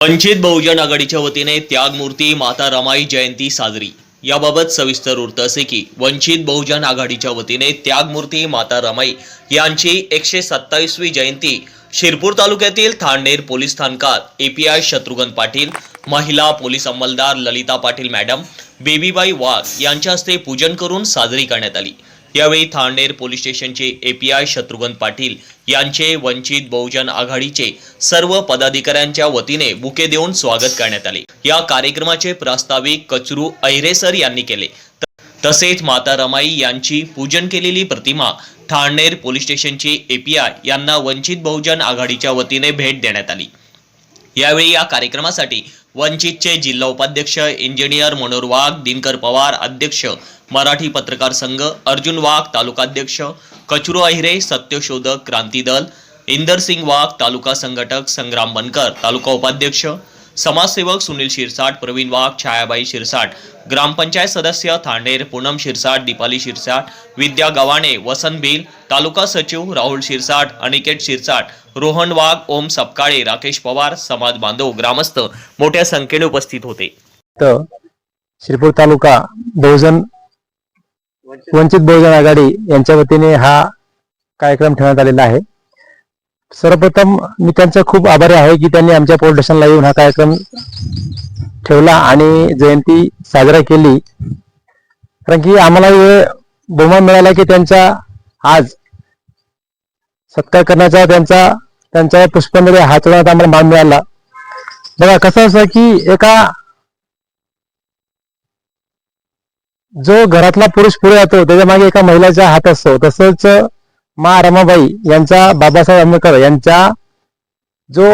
वंचित बहुजन आघाडीच्या वतीने त्यागमूर्ती माता रमाई जयंती साजरी. याबाबत सविस्तर वृत्त असे की वंचित बहुजन आघाडीच्या वतीने त्यागमूर्ती माता रमाई यांची एकशे सत्तावीसवी जयंती शिरपूर तालुक्यातील थांडेर पोलीस स्थानकात एपीआय शत्रुघ्न पाटील महिला पोलीस अंमलदार ललिता पाटील मॅडम बेबीबाई वाघ यांच्या हस्ते पूजन करून साजरी करण्यात आली. यावेळी थांडेर पोलीस स्टेशनचे एपीआय शत्रुघ्न पाटील यांचे वंचित बहुजन आघाडीचे सर्व पदाधिकाऱ्यांच्या वतीने बुके देऊन स्वागत करण्यात आले. या कार्यक्रमाचे प्रास्ताविक कचरू ऐरेसर यांनी केले. तसेच माता रमाई यांची पूजन केलेली प्रतिमा ठाणेर पोलीस स्टेशनची एपीआय यांना वंचित बहुजन आघाडीच्या वतीने भेट देण्यात आली. यावेळी या कार्यक्रमासाठी वंचितचे जिल्हा उपाध्यक्ष इंजिनियर मनोहर वाघ दिनकर पवार अध्यक्ष मराठी पत्रकार संघ अर्जुन वाघ तालुकाध्यक्ष कचरू अहिरे सत्यशोधक क्रांती दल इंदरसिंग वाघ तालुका संघटक संग्राम बनकर तालुका उपाध्यक्ष समाजसेवक सुनील शिरसाट प्रवीण वाघ छायाबाई शिरसाट ग्रामपंचायत सदस्य थांडेर पूनम शिरसाट दीपाली शिरसाट विद्या गवाणे वसंत भिल तालुका सचिव राहुल शिरसाट अनिकेत शिरसाट रोहन वाघ ओम सपकाळे राकेश पवार समाज बांधव ग्रामस्थ मोठ्या संख्येने उपस्थित होते. तर श्रीपूर तालुका बहुजन वंचित बहुजन आघाडी यांच्या वतीने हा कार्यक्रम ठेवण्यात आलेला आहे. सर्वप्रथम मी त्यांचा खूप आभारी आहे की त्यांनी आमच्या पोलीस स्टेशनला येऊन हा कार्यक्रम ठेवला आणि जयंती साजरा केली. कारण की आम्हाला वेळ बहुमान मिळाला की त्यांचा आज सत्कार करण्याचा त्यांचा त्यांच्या पुष्पांजली हात आम्हाला मान मिळाला. बघा कसं असं की एका जो घरातला पुरुष पुढे जातो त्याच्यामागे एका महिलाचा हात असतो. तसंच मा रमाबाई यांचा बाबासाहेब आंबेडकर यांचा जो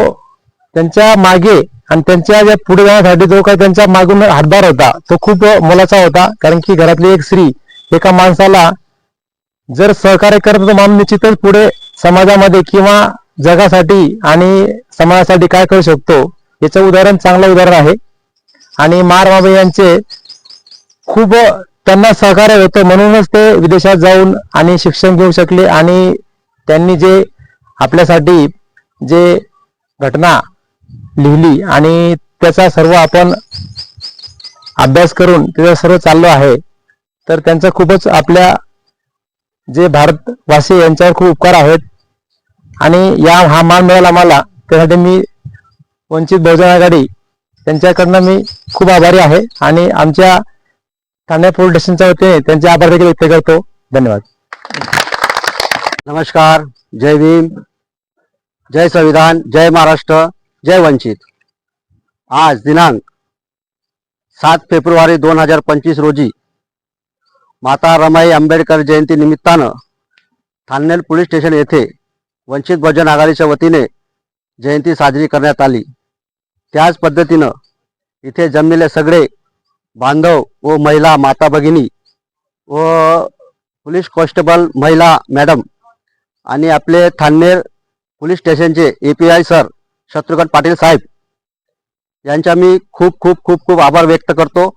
त्यांच्या मागे आणि त्यांच्या ज्या पुढे जाण्यासाठी जो काही त्यांच्या मागून हातभार होता तो खूप मोलाचा होता. कारण की घरातली एक स्त्री एका माणसाला जर सहकार्य करत तर माणूस निश्चितच पुढे समाजामध्ये किंवा जगासाठी आणि समाजासाठी काय करू शकतो याचं उदाहरण चांगलं उदाहरण आहे. आणि मा रमाबाई यांचे खूप त्यांना सहकार्य होतं म्हणूनच ते विदेशात जाऊन आणि शिक्षण घेऊ शकले आणि त्यांनी जे आपल्यासाठी जे घटना लिहिली आणि त्याचा सर्व आपण अभ्यास करून त्याचा सर्व चाललो आहे तर त्यांचा खूपच आपल्या जे भारतवासी यांच्यावर खूप उपकार आहेत. आणि या हा मान मिळाला आम्हाला त्यासाठी मी वंचित बहुजन आघाडी त्यांच्याकडनं मी खूप आभारी आहे. आणि आमच्या ठाणे पोलीस स्टेशनच्या वतीने त्यांचे आभार देखील व्यक्त करतो. धन्यवाद. नमस्कार. जय भीम. जय संविधान. जय महाराष्ट्र. जय वंचित. आज दिनांक सात फेब्रुवारी दोन हजार पंचवीस रोजी माता रमाई आंबेडकर जयंती निमित्तानं थाननेर पोलीस स्टेशन येथे वंचित बहुजन आघाडीच्या वतीने जयंती साजरी करण्यात आली. त्याच पद्धतीनं इथे जमलेले सगळे बांधव व महिला माता भगिनी व पोलीस कॉन्स्टेबल महिला मॅडम आणि आपले थान्नेर पोलीस स्टेशनचे A P I sir Shatrughan Patil साहेब यांचा मी खूप खूप खूप खूप आभार व्यक्त करतो.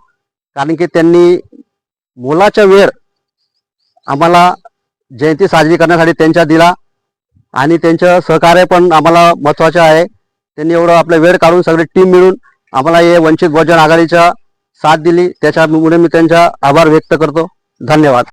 कारण की त्यांनी मोलाचा वेळ आम्हाला जयंती साजरी करण्यासाठी त्यांचा दिला आणि त्यांचं सहकार्य पण आम्हाला महत्त्वाचं आहे. त्यांनी एवढं आपला वेळ काढून सगळी टीम मिळून आम्हाला हे वंचित बहुजन आघाडीच्या साथ दिली. त्याच्यामुळे मी त्यांचा आभार व्यक्त करतो. धन्यवाद.